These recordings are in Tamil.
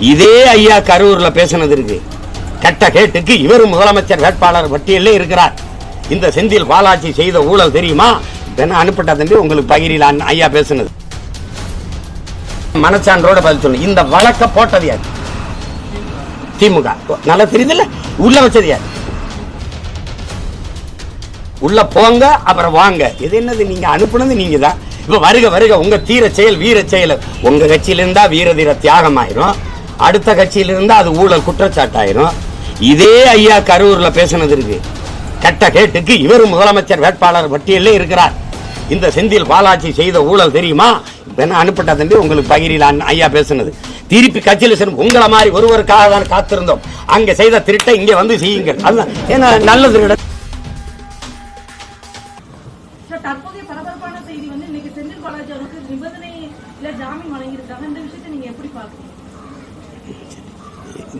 இதே ஐயா கரூர்ல பேசினது இருக்கு. கட்ட கேட்டுக்கு இவர் முதலமைச்சர் வேட்பாளர் பட்டியலே இருக்கிறார். இந்த செந்தில் பாலாஜி செய்த ஊழல் தெரியுமா? என்ன அனுப்பிட்டா தம்பி உங்களுக்கு பகிரில அண்ணன் ஐயா பேசுனது. மனச்சான்றோட பதில் சொல்லு. இந்த வழக்க போட்டது யார்? திமுக. நல்லா தெரியுதுல்ல? உள்ள வச்சது யார்? உள்ள போங்க அப்புறம் வாங்க. இது என்னது? நீங்க அனுப்புனது நீங்க தான் இப்ப வருக வருக உங்க தீர செயல் வீர செயல். உங்க கட்சியில இருந்தா வீர தீர தியாகம் ஆயிரும் அடுத்த கட்சியில் இருந்தால் அது ஊழல் குற்றச்சாட்டாயிரும். இதே ஐயா கரூரில் பேசினது இருக்கு. கட்ட கேட்டுக்கு இவர் முதலமைச்சர் வேட்பாளர் பட்டியலே இருக்கிறார். இந்த செந்தில் பாலாஜி செய்த ஊழல் தெரியுமா? என்ன அனுப்பிட்டா தம்பி உங்களுக்கு பகிரில ஐயா பேசுனது. திருப்பி கட்சியில் செல்லும் உங்களை மாதிரி ஒருவருக்காக தான் காத்திருந்தோம். அங்கே செய்த திருட்டை இங்கே வந்து செய்யுங்கள். அதுதான். ஏன்னா நல்ல திருட தற்போதைய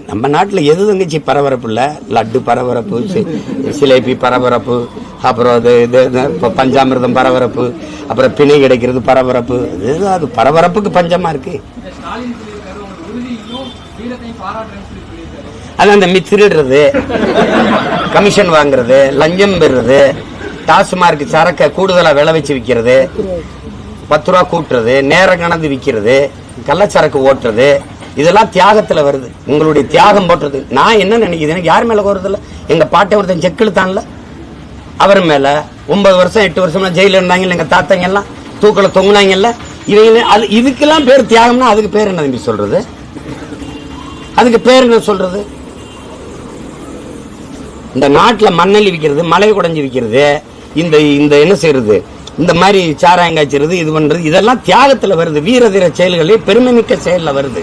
நம்ம நாட்டில் எது தங்கச்சி பரபரப்பு இல்லை? லட்டு பரபரப்பு சிலேபி பரபரப்பு அப்புறம் அது இது இப்போ பஞ்சாமிர்தம் பரபரப்பு அப்புறம் பிணை கிடைக்கிறது பரபரப்பு. இதுதான் அது பரபரப்புக்கு பஞ்சமாக இருக்கு. அது அந்த மி- திருடுறது கமிஷன் வாங்குறது லஞ்சம் பெறுறது டாஸ்மார்க் சரக்கை கூடுதலாக விளை வச்சு விற்கிறது பத்து ரூபா கூட்டுறது நேரம் கணந்து விற்கிறது கள்ளச்சரக்கு ஓட்டுறது இதெல்லாம் தியாகத்துல வருது. உங்களுடைய தியாகம் போட்டுறது நான் என்ன நினைக்கிறேன்? எனக்கு யார் மேல கோருது இல்ல எங்க பாட்டை ஒருத்தன் செக்கிழுத்தான்ல அவர் மேல ஒன்பது வருஷம் எட்டு வருஷம்லாம் ஜெயிலில் இருந்தாங்கல்ல எங்க தாத்தாங்க எல்லாம் தூக்கல தொங்குனாங்கல்ல. இவங்க அது இதுக்கெல்லாம் பேர் தியாகம்னா அதுக்கு பேர் என்ன தம்பி சொல்றது? அதுக்கு பேர் என்ன சொல்றது? இந்த நாட்டுல மண்ணெல்லி விற்கிறது மலை குடைஞ்சு விற்கிறது இந்த இந்த என்ன செய்யறது? இந்த மாதிரி சாராயங்காய்ச்சிறது இது பண்றது இதெல்லாம் தியாகத்துல வருது. வீர தீர செயல்களே பெருமை மிக்க செயல்ல வருது.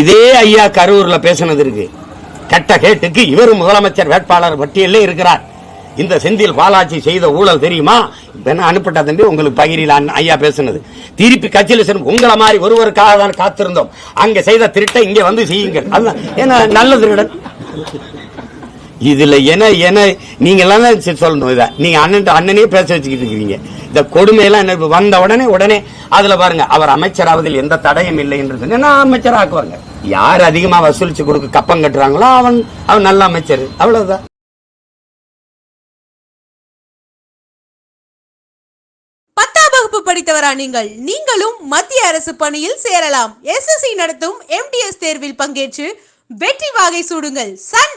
இதே ஐயா கரூர்ல பேசினது இருக்கு. கட்ட கேட்டுக்கு இவர் முதலமைச்சர் வேட்பாளர் பட்டியலே இருக்கிறார். இந்த செந்தில் பாலாஜி செய்த ஊழல் தெரியுமா? என்ன அனுப்பிட்டா தம்பி? உங்களுக்கு பகிரில அண்ணன் ஐயா பேசுனது. திருப்பி கட்சியில் செல்லும் உங்களை மாதிரி ஒருவருக்காக தான் காத்திருந்தோம். அங்க செய்த திருட்டை இங்க வந்து செய்யுங்கள். அதுதான் ஏன்னா நல்ல திருடன் இதுல என்ன என்ன? நீங்க எல்லாம் தான் சரி சொல்லணும் இதை. நீங்க அண்ணன் அண்ணனே பேச வச்சுக்கிட்டு இருக்கிறீங்க. இந்த கொடுமையெல்லாம் என்ன வந்த உடனே உடனே அதுல பாருங்க அவர் அமைச்சராவதில் எந்த தடையும் இல்லை என்று சொன்னா அமைச்சர் ஆக்குவாங்க யார் அதிகமா வசூலிச்சு கொடுக்க கப்பம் கட்டுறாங்களோ அவன் அவன் நல்ல அமைச்சர். அவ்வளவுதான். பத்தாம் வகுப்பு படித்தவரா நீங்கள்? நீங்களும் மத்திய அரசு பணியில் சேரலாம். எஸ்எஸ்சி நடத்தும் எம்டிஎஸ் தேர்வில் பங்கேற்று வெற்றி வாகை சூடுங்கள். சன்